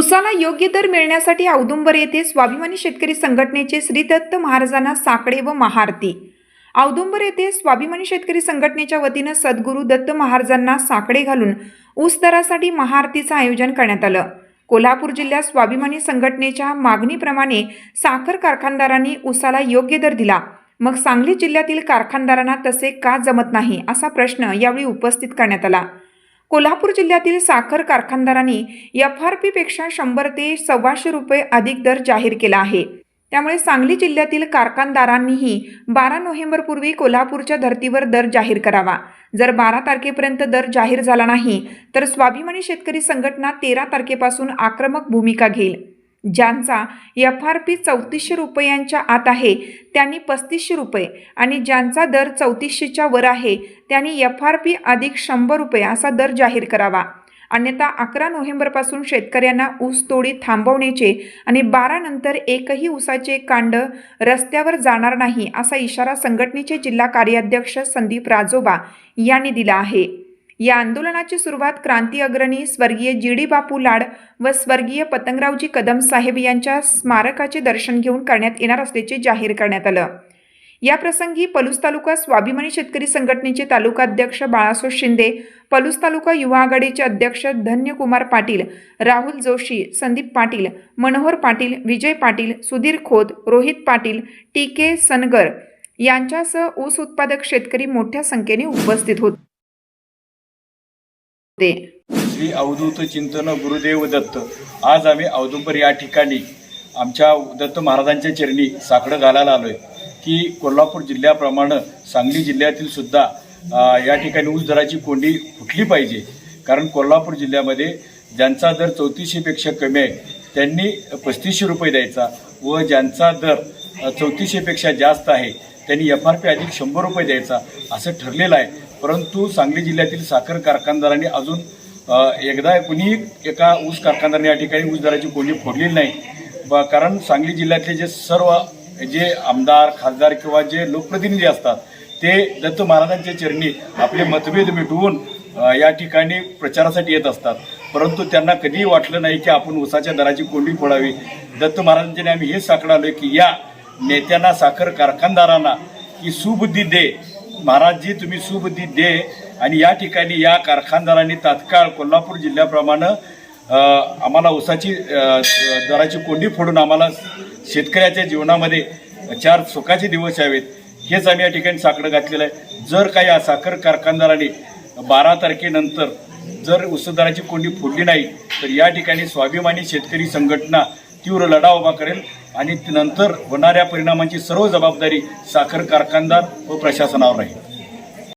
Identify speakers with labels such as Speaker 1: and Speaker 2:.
Speaker 1: उसाला योग्य दर मिळण्यासाठी औदुंबर येथे स्वाभिमानी शेतकरी संघटनेचे श्री दत्त महाराजांना साकडे व महाआरती औदुंबर येथे स्वाभिमानी शेतकरी संघटनेच्या वतीनं सद्गुरू दत्त महाराजांना साकडे घालून ऊस दरासाठी महाआरतीचं आयोजन करण्यात आलं. कोल्हापूर जिल्ह्यात स्वाभिमानी संघटनेच्या मागणीप्रमाणे साखर कारखानदारांनी ऊसाला योग्य दर दिला. मग सांगली जिल्ह्यातील कारखानदारांना तसे का जमत नाही असा प्रश्न यावेळी उपस्थित करण्यात आला. कोल्हापूर जिल्ह्यातील साखर कारखानदारांनी एफ आर पीपेक्षा शंभर ते सव्वाशे रुपये अधिक दर जाहीर केला आहे. त्यामुळे सांगली जिल्ह्यातील कारखानदारांनीही बारा नोव्हेंबरपूर्वी कोल्हापूरच्या धर्तीवर दर जाहीर करावा. जर बारा तारखेपर्यंत दर जाहीर झाला नाही तर स्वाभिमानी शेतकरी संघटना तेरा तारखेपासून आक्रमक भूमिका घेईल. ज्यांचा एफ आर पी चौतीसशे रुपयांच्या आत आहे त्यांनी पस्तीसशे रुपये. आणि ज्यांचा दर चौतीसशेच्या वर आहे त्यांनी एफ आर पी अधिक शंभर रुपये असा दर जाहीर करावा. अन्यथा अकरा नोव्हेंबरपासून शेतकऱ्यांना ऊस तोडी थांबवण्याचे आणि बारा नंतर एकही ऊसाचे कांड रस्त्यावर जाणार नाही असा इशारा संघटनेचे जिल्हा कार्याध्यक्ष संदीप राजोबा यांनी दिला आहे. या आंदोलनाची सुरुवात क्रांती अग्रणी स्वर्गीय जी डी बापू लाड व स्वर्गीय पतंगरावजी कदम साहेब यांच्या स्मारकाचे दर्शन घेऊन करण्यात येणार असल्याचे जाहीर करण्यात आलं. या प्रसंगी पलूस तालुका स्वाभिमानी शेतकरी संघटनेचे तालुका अध्यक्ष बाळासो शिंदे पलूस तालुका युवा आघाडीचे अध्यक्ष धन्यकुमार पाटील राहुल जोशी संदीप पाटील मनोहर पाटील विजय पाटील सुधीर खोत रोहित पाटील टी के सनगर यांच्यासह ऊस उत्पादक शेतकरी मोठ्या संख्येने उपस्थित होते.
Speaker 2: श्री अवधूत चिंतन गुरुदेव दत्त. आज आम्ही औदुंबर या ठिकाणी आमच्या दत्त महाराजांच्या चरणी साकडं घालायला आलोय. की कोल्हापूर जिल्ह्याप्रमाणे सांगली जिल्ह्यातील सुद्धा या ठिकाणी ऊस दराची कोंडी फुटली पाहिजे. कारण कोल्हापूर जिल्ह्यामध्ये ज्यांचा दर चौतीसशेपेक्षा कमी आहे त्यांनी पस्तीसशे रुपये द्यायचा व ज्यांचा दर चौतीसशेपेक्षा जास्त आहे त्यांनी एफ आर पी अधिक शंभर रुपये द्यायचा असं ठरलेलं आहे. परंतु सांगली जिल्ह्यातील साखर कारखानदारांनी अजून एकदा कुणी एका ऊस कारखानदाराने या ठिकाणी ऊस दराची कोंडी फोडलेली नाही. ब- कारण सांगली जिल्ह्यातले जे सर्व जे आमदार खासदार किंवा जे लोकप्रतिनिधी असतात ते दत्त महाराजांच्या चरणी आपले मतभेद मिटवून या ठिकाणी प्रचारासाठी येत असतात. परंतु त्यांना कधीही वाटलं नाही की आपण ऊसाच्या दराची कोंडी फोडावी. दत्त महाराजांच्या आम्ही हेच साकडं की या नेत्यांना साखर कारखानदारांना की सुबुद्धी दे महाराजजी तुम्ही सुबुद्धी दे. आणि या ठिकाणी या कारखानदारांनी तात्काळ कोल्हापूर जिल्ह्याप्रमाणे आम्हाला ऊसाची दराची कोंडी फोडून आम्हाला शेतकऱ्याच्या जीवनामध्ये चार सुखाचे दिवस यावेत. हेच आम्ही या ठिकाणी साकडं घातलेलं आहे. जर काही या साखर कारखानदारांनी बारा तारखेनंतर जर ऊस दराची कोंडी फोडली नाही तर या ठिकाणी स्वाभिमानी शेतकरी संघटना तीव्र लढा उभा करेल. आणि नंतर होणाऱ्या परिणामांची सर्व जबाबदारी साखर कारखानदार व प्रशासनावर राहील.